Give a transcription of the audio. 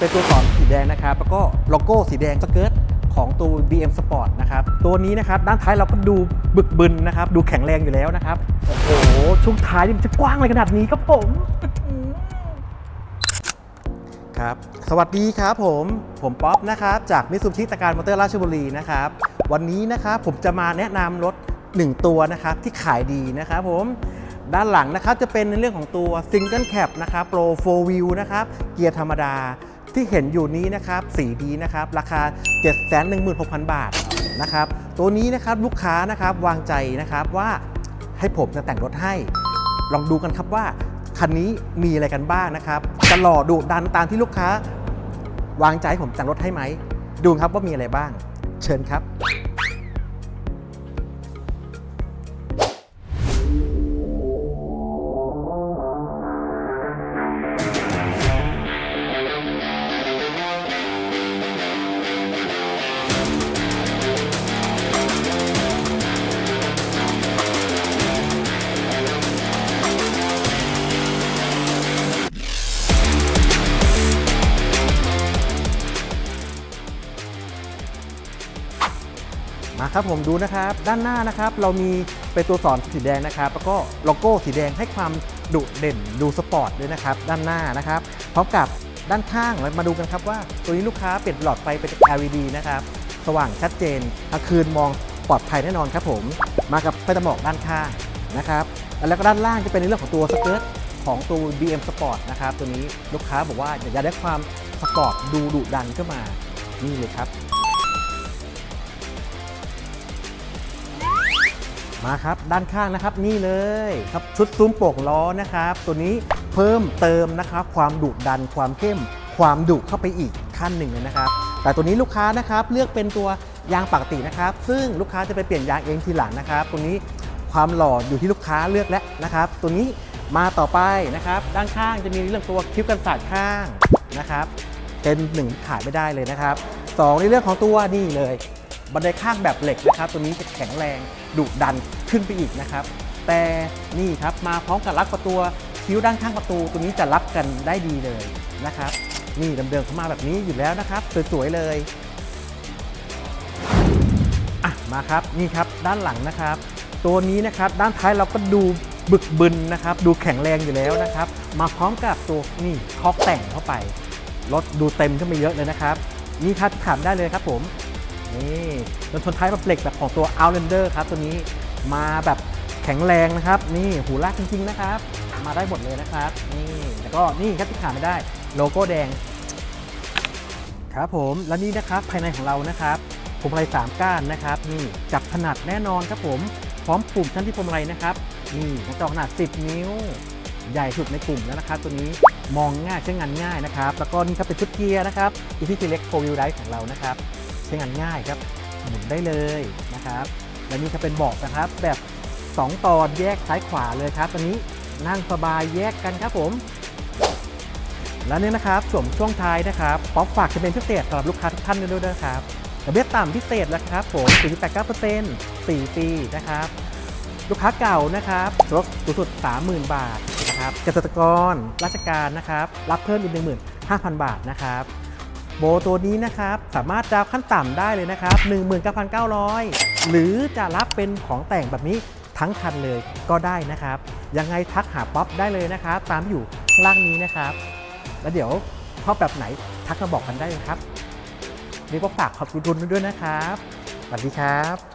เป็นตัวสอนสีแดงนะครับ แล้วก็โลโก้สีแดงสเกิร์ตของตัว BM Sport นะครับ ตัวนี้นะครับ ด้านท้ายเราก็ดูบึกบึนนะครับ ดูแข็งแรงอยู่แล้วนะครับ โอ้โห ช่วงท้ายนี่มันจะกว้างอะไรขนาดนี้ครับผม ครับ สวัสดีครับผม ผมป๊อปนะครับ จากมิ t ซูบิชิตะการมอเตอร์ราชบุรีนะครับ วันนี้นะครับผมจะมาแนะนำรถ 1 ตัวนะครับที่ขายดีนะครับผมด้านหลังนะครับจะเป็นในเรื่องของตัว Single Cap นะครับ Pro 4 Wheel นะครับ เกียร์ธรรมดา ที่เห็นอยู่นี้นะครับสีดีนะครับราคา 716,000 บาทนะครับตัวนี้นะครับลูกค้านะครับวางใจนะครับว่าให้ผมจะแต่งรถให้ ลองดูกันครับว่าคันนี้มีอะไรกันบ้างนะครับจะหล่อดุดันตามที่ลูกค้า วางใจให้ผมแต่งรถให้ไหม ดูครับว่ามีอะไรบ้าง เชิญครับ มาครับผมดูนะครับ ด้านหน้านะครับเรามีเป็นตัวสอนสีแดงนะครับ แล้วก็โลโก้สีแดงให้ความดุเด่นดูสปอร์ตด้วยนะครับ ด้านหน้านะครับพร้อมกับด้านข้างเรามาดูกันครับว่า ตัวนี้ลูกค้าเปลี่ยนหลอดไฟเป็น LED นะครับ สว่างชัดเจนกลางคืนมองปลอดภัยแน่นอนครับผม มากับไฟตะหมอกด้านข้างนะครับ แล้วก็ด้านล่างจะเป็นในเรื่องของตัวสเกิร์ตของตัว BM Sport นะครับ ตัวนี้ลูกค้าบอกว่าอยากจะได้ความสปอร์ตดูดุดันขึ้นมา นี่เลยครับ มาครับด้านข้างนะครับนี่เลยครับชุดซุ้มโป่งล้อนะครับ ตัวนี้เพิ่มเติมนะครับ ความดุดันความเข้ม ความดุเข้าไปอีกขั้นหนึ่งเลยนะครับ แต่ตัวนี้ลูกค้านะครับเลือกเป็นตัวยางปกตินะครับ ซึ่งลูกค้าจะไปเปลี่ยนยางเองทีหลังนะครับ ตัวนี้ความหล่ออยู่ที่ลูกค้าเลือกแล้วนะครับ ตัวนี้มาต่อไปนะครับ ด้านข้างจะมีเรื่องตัวคิ้วกันศาสตร์ข้างนะครับเป็นหนึ่งขายไม่ได้เลยนะครับสองในเรื่องของตัวนี่เลย บันไดข้างแบบเหล็กนะครับ ตัวนี้จะแข็งแรงดุดันขึ้นไปอีกนะครับ แต่นี่ครับมาพร้อมกับลักประตูคิ้วด้านข้างประตู ตัวนี้จะรับกันได้ดีเลยนะครับ นี่เดิมๆเข้ามาแบบนี้อยู่แล้วนะครับสวยๆเลยอะมาครับนี่ครับด้านหลังนะครับ ตัวนี้นะครับด้านท้ายเราก็ดูบึกบึนนะครับ ดูแข็งแรงอยู่แล้วนะครับ มาพร้อมกับตัวนี่คอกแต่งเข้าไปรถดูเต็มขึ้นไปเยอะเลยนะครับ นี่ครับถามได้เลยครับผม นี่รถชนท้ายแบบเหล็กแบบของตัว Outlander ครับตัวนี้มาแบบแข็งแรงนะครับ นี่หูลากจริงๆนะครับ มาได้หมดเลยนะครับ นี่แล้วก็นี่ครับที่ขาดไม่ได้โลโก้แดง ครับผมและนี่นะครับภายในของเรานะครับพวงมาลัยสามก้านนะครับ นี่จับถนัดแน่นอนครับผมพร้อมปุ่มชั้นที่พวงมาลัยนะครับนี่กระจกขนาด 10 นิ้ว ใหญ่สุดในกลุ่มแล้วนะครับ ตัวนี้มองง่ายใช้งานง่ายนะครับ แล้วก็นี่ครับเป็นชุดเกียร์นะครับอีพีทีเล็กโฟวิลไดของเรานะครับ ช้งานง่ายครับหมุนได้เลยนะครับ และนี่ก็เป็นเบาะนะครับ แบบ 2 ตอนแยกซ้ายขวาเลยครับตัวนี้นั่งสบายแยกกันครับผม และนี่นะครับส่วนช่วงท้ายนะครับป๊อปฝากจะเป็นพิเศษสำหรับลูกค้าทุกท่านด้วยนะครับดอกเบี้ยต่ำพิเศษแล้วครับผม0.89% 4 ปีนะครับ ลูกค้าเก่านะครับลดสูงสุด 30,000 บาทนะครับเกษตรกร ราชการนะครับ รับเพิ่มอีก 15,000 บาทนะครับ โบตัวนี้นะครับ สามารถดาวขั้นต่ำได้เลยนะครับ 19,900 หรือจะรับเป็นของแต่งแบบนี้ทั้งคันเลยก็ได้นะครับ ยังไงทักหาป๊อปได้เลยนะครับ ตามอยู่ล่างนี้นะครับ แล้วเดี๋ยวชอบแบบไหนทักมาบอกกันได้เลยครับนี่กว่าฝากขอบคุณด้วยนะครับสวัสดีครับ